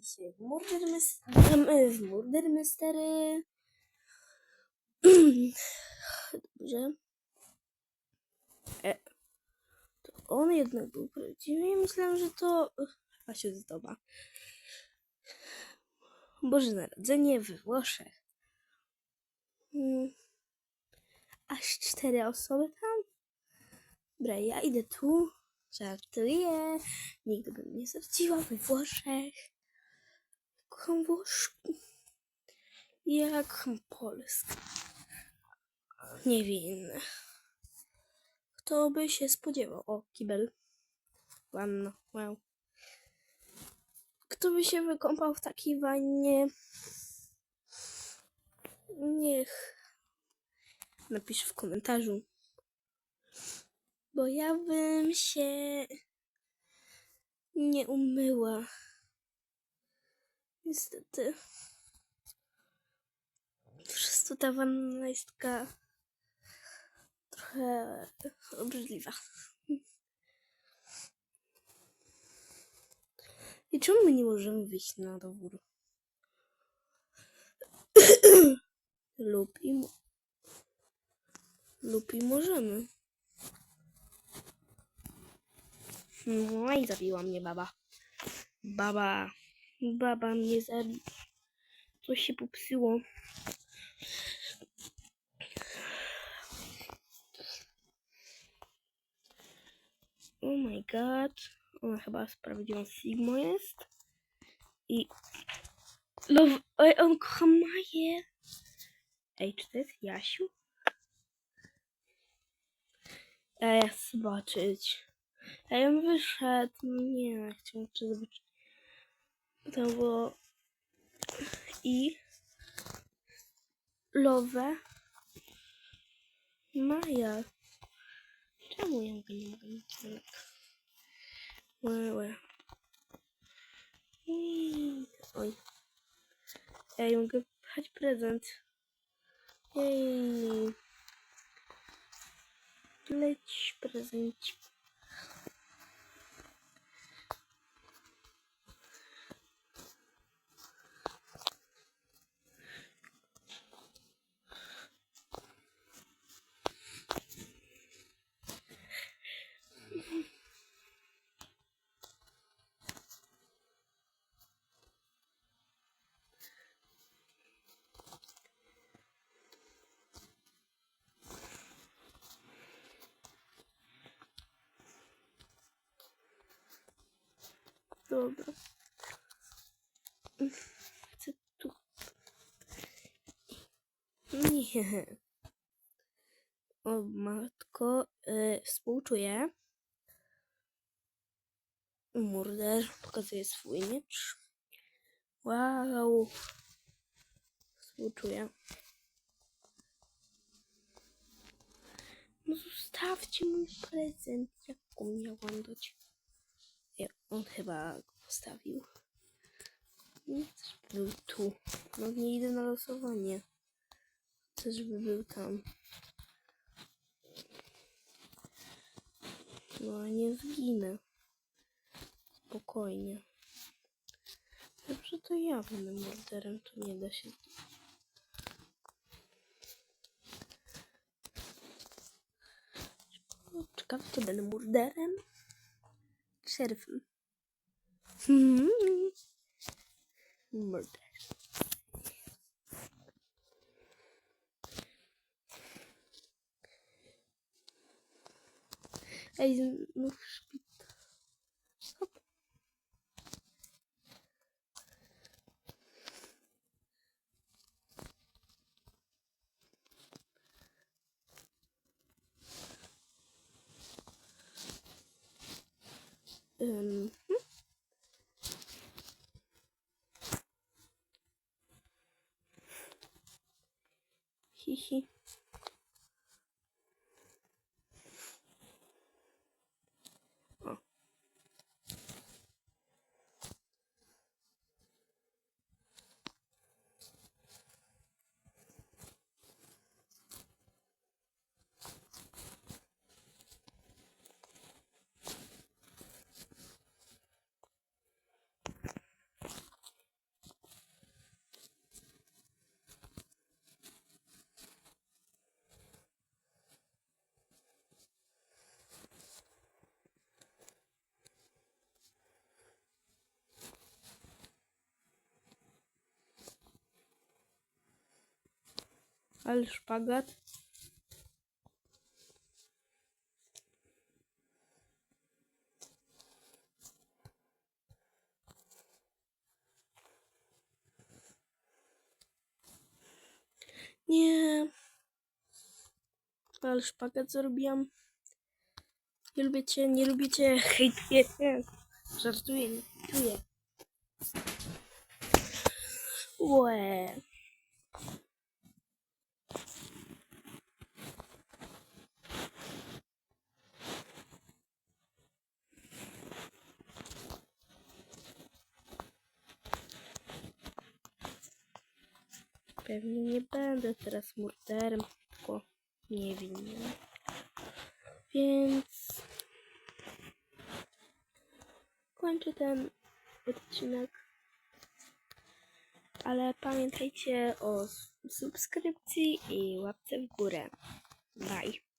dzisiaj w Murder, w Murder Mystery. Dobrze. E, to on jednak był prawdziwy. Ja myślałam, że to chyba się zdoba. Boże Narodzenie we Włoszech. Mm. Aż cztery osoby tam? Dobra, ja idę tu. Żartuję. Nigdy bym nie zawdziła we Włoszech. Kocham Włoszki. Jak kocham Polskę. Niewinne. Kto by się spodziewał? O, kibel. Wanna. Wow. Kto by się wykąpał w takiej wannie? Niech napisz w komentarzu. Bo ja bym się nie umyła. Niestety. Przez to ta wanna jest taka trochę obrzydliwa. I czemu my nie możemy wyjść na dwór? lub i lub i możemy. No i zabiła mnie baba. Baba. Baba mnie zabiła. Coś się popsuło. Oh my god. Ona chyba z prawdziwą Sigmo jest. I... Love... Ej, on kocha Maję. Ej, czy to jest Jasiu? Ej, zobaczyć. Ej, on wyszedł. No nie, chciałem jeszcze zobaczyć. To było... I... Love... Maja. Czemu ja go nie mogę mieć Łe, łe. Ej, Oj. Ej, mogę pchać prezent. Dobra. Chcę tu. Nie. O matko, y, współczuję. Murder pokazuje swój miecz. Wow. Współczuję. No zostawcie mój prezent. Jak go miałam dać? Nie, on chyba go postawił. Chcę, żeby był tu. No nie idę na losowanie. Chcę, żeby był tam. No a nie zginę. Spokojnie. Dobrze, to ja będę morderem, to nie da się. Ciekawe, czy będę morderem? Szeryfem. Hmm. Murder. Ej, znów szpital. Hop. Ym, успехи! Ale szpagat. Nie. Ale szpagat zrobiłam. Nie lubicie, nie lubicie, hejtujecie. Żartuję, nie hejtuję. Łe. Pewnie nie będę teraz murderem, tylko niewinnym. Więc kończę ten odcinek. Ale pamiętajcie o subskrypcji i łapce w górę. Bye.